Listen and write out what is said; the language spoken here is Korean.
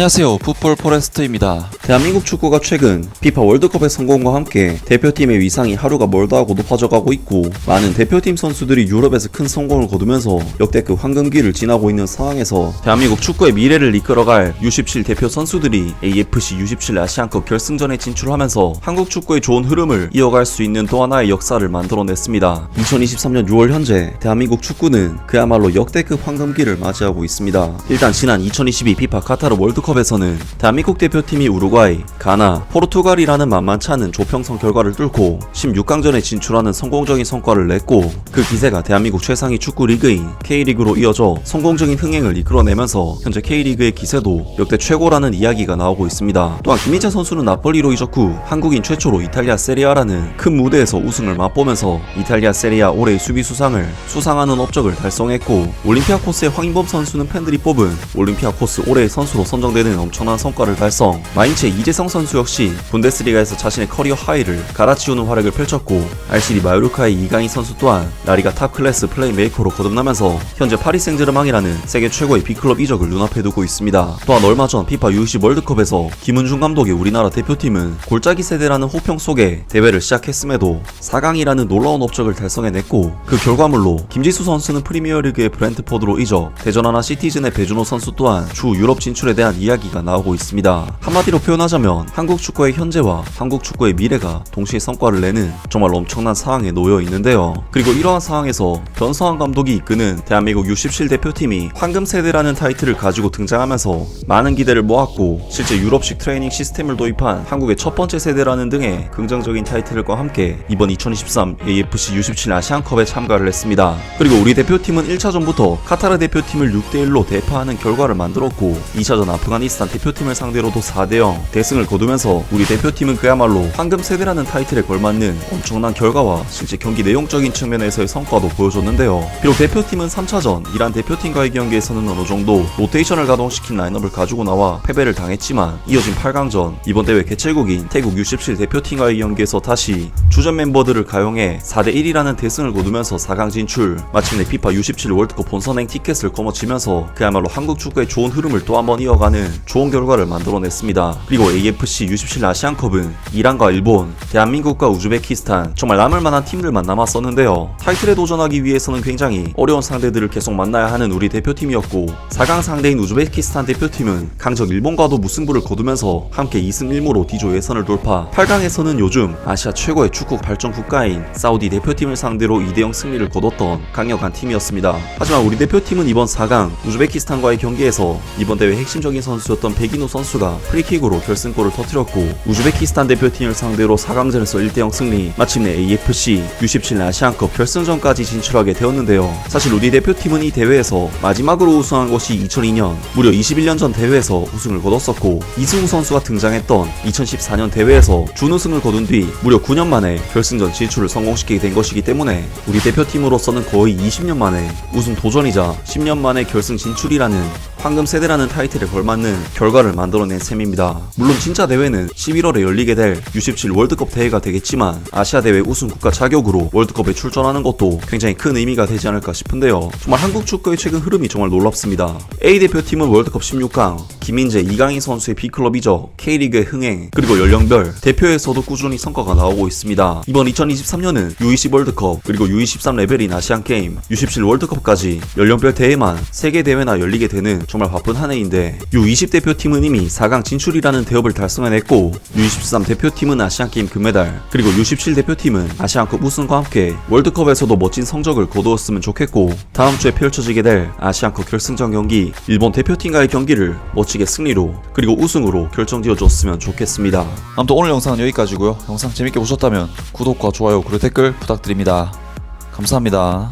안녕하세요. 풋볼 포레스트입니다. 대한민국 축구가 최근 피파 월드컵의 성공과 함께 대표팀의 위상이 하루가 멀다 하고 높아져가고 있고 많은 대표팀 선수들이 유럽에서 큰 성공을 거두면서 역대급 황금기를 지나고 있는 상황에서 대한민국 축구의 미래를 이끌어갈 U17 대표 선수들이 AFC U17 아시안컵 결승전에 진출하면서 한국 축구의 좋은 흐름을 이어갈 수 있는 또 하나의 역사를 만들어냈습니다. 2023년 6월 현재 대한민국 축구는 그야말로 역대급 황금기를 맞이하고 있습니다. 일단 지난 2022 피파 카타르 월드컵 에서는 대한민국 대표팀이 우루과이, 가나, 포르투갈이라는 만만치 않은 조평선 결과를 뚫고 16강전에 진출하는 성공적인 성과를 냈고 그 기세가 대한민국 최상위 축구 리그인 K리그로 이어져 성공적인 흥행을 이끌어내면서 현재 K리그의 기세도 역대 최고라는 이야기가 나오고 있습니다. 또한 김민재 선수는 나폴리로 이적 후 한국인 최초로 이탈리아 세리아라는 큰 무대에서 우승을 맛보면서 이탈리아 세리아 올해의 수비 수상을 수상하는 업적을 달성했고 올림피아 코스의 황인범 선수는 팬들이 뽑은 올림피아 코스 올해의 선수로 선정 되는 엄청난 성과를 달성 마인츠의 이재성 선수 역시 분데스리가에서 자신의 커리어 하이를 갈아치우는 활약을 펼쳤고 알시리 마요르카의 이강인 선수 또한 라리가 탑 클래스 플레이메이커로 거듭나면서 현재 파리 생제르맹이라는 세계 최고의 B클럽 이적을 눈앞에 두고 있습니다. 또한 얼마 전 피파 U20 월드컵에서 김은중 감독의 우리나라 대표팀은 골짜기 세대라는 호평 속에 대회를 시작했음에도 4강이라는 놀라운 업적을 달성해냈고 그 결과물로 김지수 선수는 프리미어리그의 브랜트포드로 이적, 대전 하나 시티즌의 배준호 선수 또한 주 유럽 진출에 대한 이야기가 나오고 있습니다. 한마디로 표현하자면 한국 축구의 현재와 한국 축구의 미래가 동시에 성과를 내는 정말 엄청난 상황에 놓여 있는데요. 그리고 이러한 상황에서 변성환 감독이 이끄는 대한민국 U17 대표팀이 황금 세대라는 타이틀을 가지고 등장하면서 많은 기대를 모았고 실제 유럽식 트레이닝 시스템을 도입한 한국의 첫 번째 세대라는 등의 긍정적인 타이틀과 함께 이번 2023 AFC U17 아시안컵에 참가를 했습니다. 그리고 우리 대표팀은 1차전부터 카타르 대표팀을 6대1로 대파하는 결과를 만들었고 2차전 아프가니스탄 대표팀을 상대로도 4대0 대승을 거두면서 우리 대표팀은 그야말로 황금 세대라는 타이틀에 걸맞는 엄청난 결과와 실제 경기 내용적인 측면에서의 성과도 보여줬는데요. 비록 대표팀은 3차전 이란 대표팀과의 경기에서는 어느 정도 로테이션을 가동시킨 라인업을 가지고 나와 패배를 당했지만 이어진 8강전 이번 대회 개최국인 태국 U17 대표팀과의 경기에서 다시 주전 멤버들을 가용해 4대1이라는 대승을 거두면서 4강 진출 마침내 피파 U17 월드컵 본선행 티켓을 거머쥐면서 그야말로 한국 축구의 좋은 흐름을 또 한번 이어가는 좋은 결과를 만들어냈습니다. 그리고 AFC U17 아시안컵은 이란과 일본, 대한민국과 우즈베키스탄 정말 남을 만한 팀들만 남았었는데요. 타이틀에 도전하기 위해서는 굉장히 어려운 상대들을 계속 만나야 하는 우리 대표팀이었고 4강 상대인 우즈베키스탄 대표팀은 강적 일본과도 무승부를 거두면서 함께 2승 1무로 D조 예선을 돌파 8강에서는 요즘 아시아 최고의 축구 발전 국가인 사우디 대표팀을 상대로 2대0 승리를 거뒀던 강력한 팀이었습니다. 하지만 우리 대표팀은 이번 4강 우즈베키스탄과의 경기에서 이번 대회 핵심적인 선 수였던 백인호 선수가 프리킥으로 결승골을 터뜨렸고 우즈베키스탄 대표팀을 상대로 4강전에서 1대0 승리 마침내 AFC U17 아시안컵 결승전까지 진출하게 되었는데요. 사실 우리 대표팀은 이 대회에서 마지막으로 우승한 것이 2002년 무려 21년 전 대회에서 우승을 거뒀었고 이승우 선수가 등장했던 2014년 대회에서 준우승을 거둔 뒤 무려 9년 만에 결승전 진출을 성공시키게 된 것이기 때문에 우리 대표팀으로서는 거의 20년 만에 우승 도전이자 10년 만에 결승 진출이라는 황금 세대라는 타이틀에 걸맞는 결과를 만들어낸 셈입니다. 물론 진짜 대회는 11월에 열리게 될 U17 월드컵 대회가 되겠지만 아시아 대회 우승 국가 자격으로 월드컵에 출전하는 것도 굉장히 큰 의미가 되지 않을까 싶은데요. 정말 한국 축구의 최근 흐름이 정말 놀랍습니다. A 대표팀은 월드컵 16강, 김민재, 이강인 선수의 B클럽 이적, K리그의 흥행, 그리고 연령별 대표에서도 꾸준히 성과가 나오고 있습니다. 이번 2023년은 U20 월드컵, 그리고 U23 레벨인 아시안 게임, U17 월드컵까지 연령별 대회만 3개 대회나 열리게 되는 정말 바쁜 한 해인데 U20 대표팀은 이미 4강 진출이라는 대업을 달성해냈고 U23 대표팀은 아시안게임 금메달 그리고 U17 대표팀은 아시안컵 우승과 함께 월드컵에서도 멋진 성적을 거두었으면 좋겠고 다음 주에 펼쳐지게 될 아시안컵 결승전 경기 일본 대표팀과의 경기를 멋지게 승리로 그리고 우승으로 결정지어줬으면 좋겠습니다. 아무튼 오늘 영상은 여기까지고요. 영상 재밌게 보셨다면 구독과 좋아요 그리고 댓글 부탁드립니다. 감사합니다.